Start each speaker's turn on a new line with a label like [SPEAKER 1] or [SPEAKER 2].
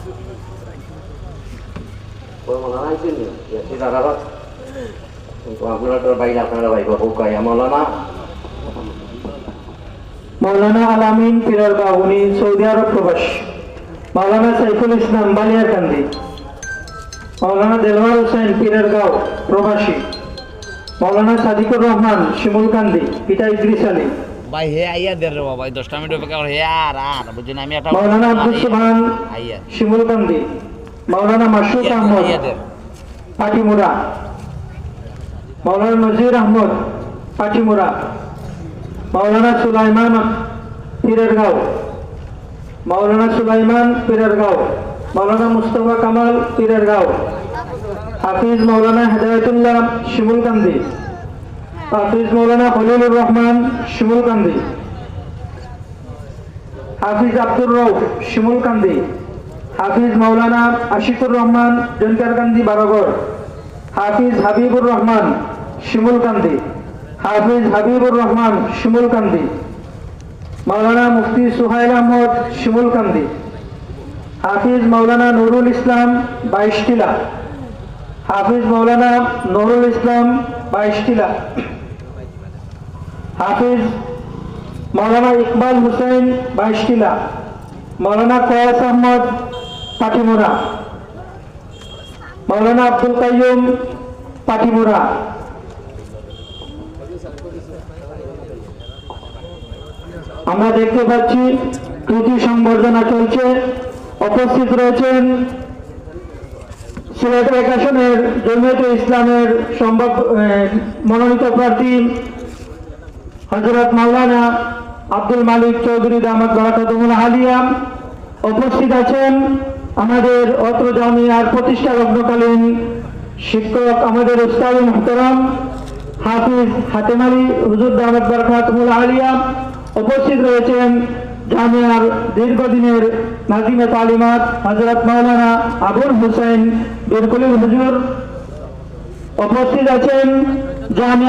[SPEAKER 1] Nih, ya sih rara Untuk আপনারা তো বাইরে আপনারা ভাই বাবু কয় মৌলানা
[SPEAKER 2] মাওলানা আলামিন পিরারগাঁও উনি সৌদি আরব প্রবাসী। মাওলানা সাইফুল ইসলাম বালিয়ারকান্দি মাওলানা দেলওয়ার হোসেন পিরারগাঁও প্রবাসী। মাওলানা সাদিকুর রহমান শিমুলকান্দি পিতা ইদ্রিস আলী।
[SPEAKER 3] ভাই হে আইয়া দে রে বাবা এই দশটা মিনিট অপেক্ষা করে। হে আর আর বুঝছেন আমি একটা
[SPEAKER 2] মাওলানা আব্দুল সুবহান
[SPEAKER 3] আইয়া
[SPEAKER 2] শিমুলকান্দি মাওলানা মাসুদ আহমদ পাটিমুরা মাওলানা নজির আহমদ পাটিমুরা মাওলানা সুলাইমান পীরেরগাঁও মাওলানা সুলাইমান পীরেরগাঁও মাওলানা মুস্তফা কামাল পীরেরগাঁও হাফিজ মাওলানা হেদায়তুল্লাহ শিমুলকান্দি হাফিজ মাওলানা খলিলুর রহমান শিমুলকান্দি হাফিজ আব্দুর রৌফ শিমুলকান্দি হাফিজ মাওলানা আশিকুর রহমান জনকারকান্দি বারগড় হাফিজ হাবিবুর রহমান শিমুলকান্দি হাফিজ হাবিবুর রহমান শিমুলকান্দি মাওলানা মুফতি সুহাইল আহমদ শিমুলকান্দি হাফিজ মাওলানা নুরুল ইসলাম বাইশটিলা হাফিজ মাওলানা নুরুল ইসলাম বাইশটিলা হাফিজ মাওলানা ইকবাল হুসেন বাইশটিলা মাওলানা কয়াস আহমদ পাটিমোড়া মাওলানা আব্দুল কাইয়ুম পাটিমোড়া আমরা দেখতে পাচ্ছি, কৃতি সংবর্ধনা চলছে, উপস্থিত রয়েছেন সিলেট এক আসনের জমিয়তে ইসলামের সম্ভব মনোনীত প্রার্থী হজরত মাওলানা আব্দুল মালিক চৌধুরী দামাত বরাকাতুল হালিয়া উপস্থিত আছেন আমাদের অত্র জামিয়ার প্রতিষ্ঠা লগ্নকালীন শিক্ষক আমাদের উস্তাদ মুহতরম হাফিজ হাতেম আলী হুজুর দামাত বরাকাতুল আলিয়া উপস্থিত রয়েছেন জামিয়ার দীর্ঘদিনের নাজিমে তালিমাত হজরত মাওলানা আবুল হুসেন বিরকুল হুজুর উপস্থিত আছেন জামিয়া